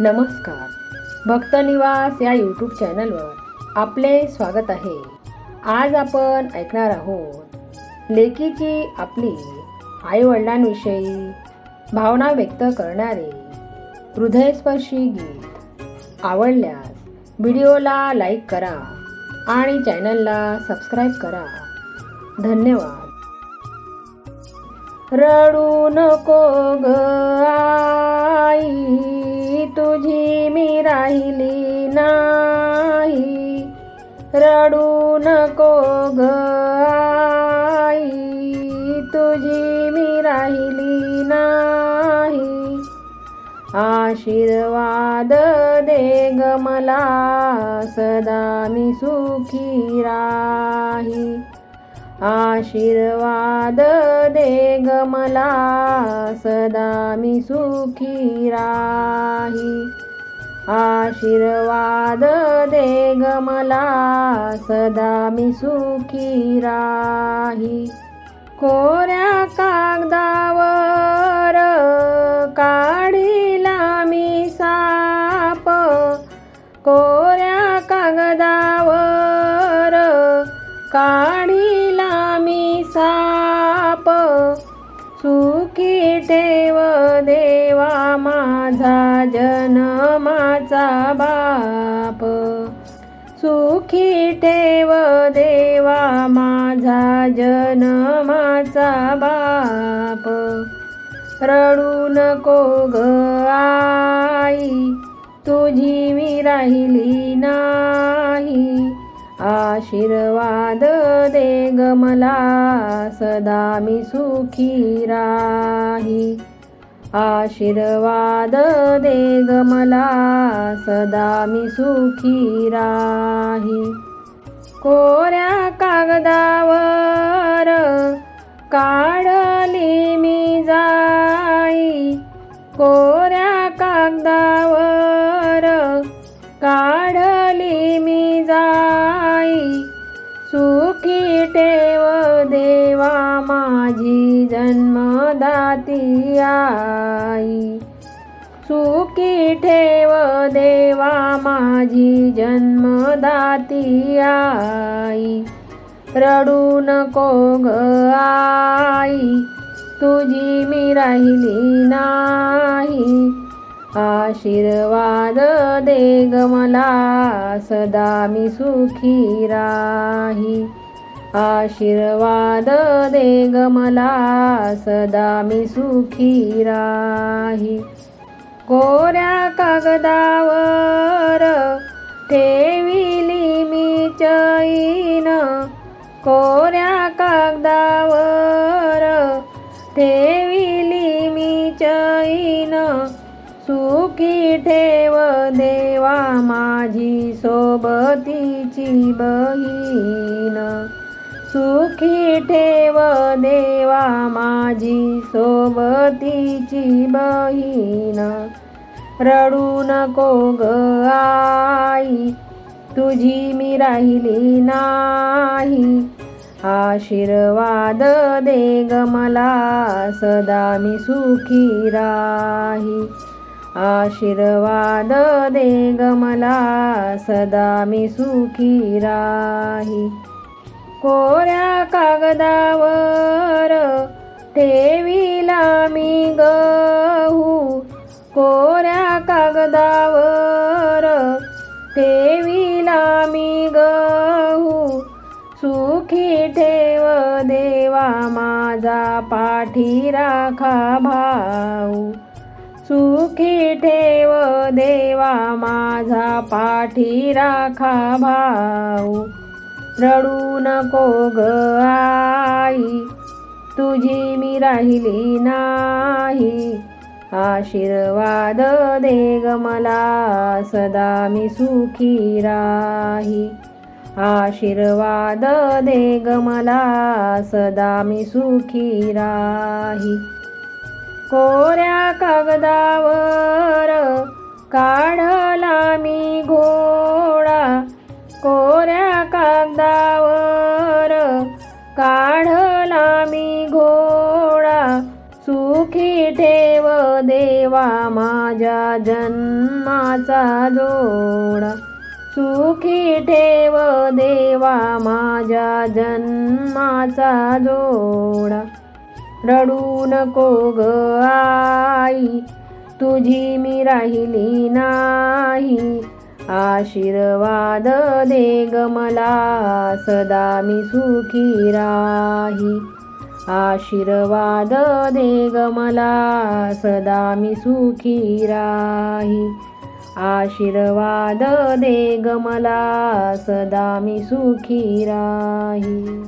नमस्कार. भक्त निवास या यूट्यूब चॅनलवर आपले स्वागत आहे. आज आपण ऐकणार आहोत लेकीची आपली आईवडिलांविषयी भावना व्यक्त करणारे हृदयस्पर्शी गीत. आवडल्यास व्हिडिओला लाईक करा आणि चॅनलला सबस्क्राईब करा. धन्यवाद. रडू नको ग आई. तुझी मी राहिली नाही. रडू नको ग तुझी मी राहिली नाही. आशीर्वाद दे ग मला सदा मी सुखी राही. आशीर्वाद दे ग मला सदा मी सुखी राही. आशीर्वाद दे ग मला सदा मी सुखी राही. कोऱ्या कागदावर काढिला मी साप. कोऱ्या कागदावर काढी जन्माचा बाप. सुखी ठेव देवा माझा जन्माचा बाप. रडू नको ग आई तुझी मी राहिली नाही. आशीर्वाद दे ग मला सदा मी सुखी राही. आशीर्वाद दे ग मला सदा मी सुखी राही कोऱ्या कागदावर काढली मी जाई. कोऱ्या कागदावर काढली मी जाई. देवा माझी जन्मदाती आई. सुखी ठेव देवा माझी जन्मदाती आई. रडू नको ग आई तुझी मी राहिली नाही. आशीर्वाद दे ग मला सदा मी सुखी राही. आशीर्वाद दे ग मला सदा मी सुखी राही. कोऱ्या कागदावर ठेविली मी चैन कोऱ्या कागदावर ठेविली मी चैन. सुखी ठेव देवा माझी सोबतीची बहीण. सुखी ठेव देवा माझी सोबतीची बहीण. रडू नको ग आई तुझी मी राहिली नाही. आशीर्वाद दे ग मला सदा मी सुखी राही. आशीर्वाद दे ग मला सदा मी सुखी राही. कोऱ्या कागदावर ठेविला मी गहू. कोऱ्या कागदावर ठेविला मी गहू. सुखी ठेव देवा माझा पाठी राखा भाऊ सुखी ठेव देवा माझा पाठी राखा भाऊ रडू नको ग आई. तुझी मी राहिली नाही. आशीर्वाद दे ग मला सदा मी सुखी राही. आशीर्वाद दे ग मला सदा मी सुखी राही. कोऱ्या कागदावर काढला मी घो ठेव देवा माझ्या जन्माचा जोडा. सुखी ठेव देवा माझ्या जन्माचा जोडा. रडू नको ग आई तुझी मी राहिली नाही. आशीर्वाद दे ग मला सदा मी सुखी राही. आशीर्वाद दे ग मला सदा मी सुखी राही. आशीर्वाद दे ग मला सदा मी सुखी राही.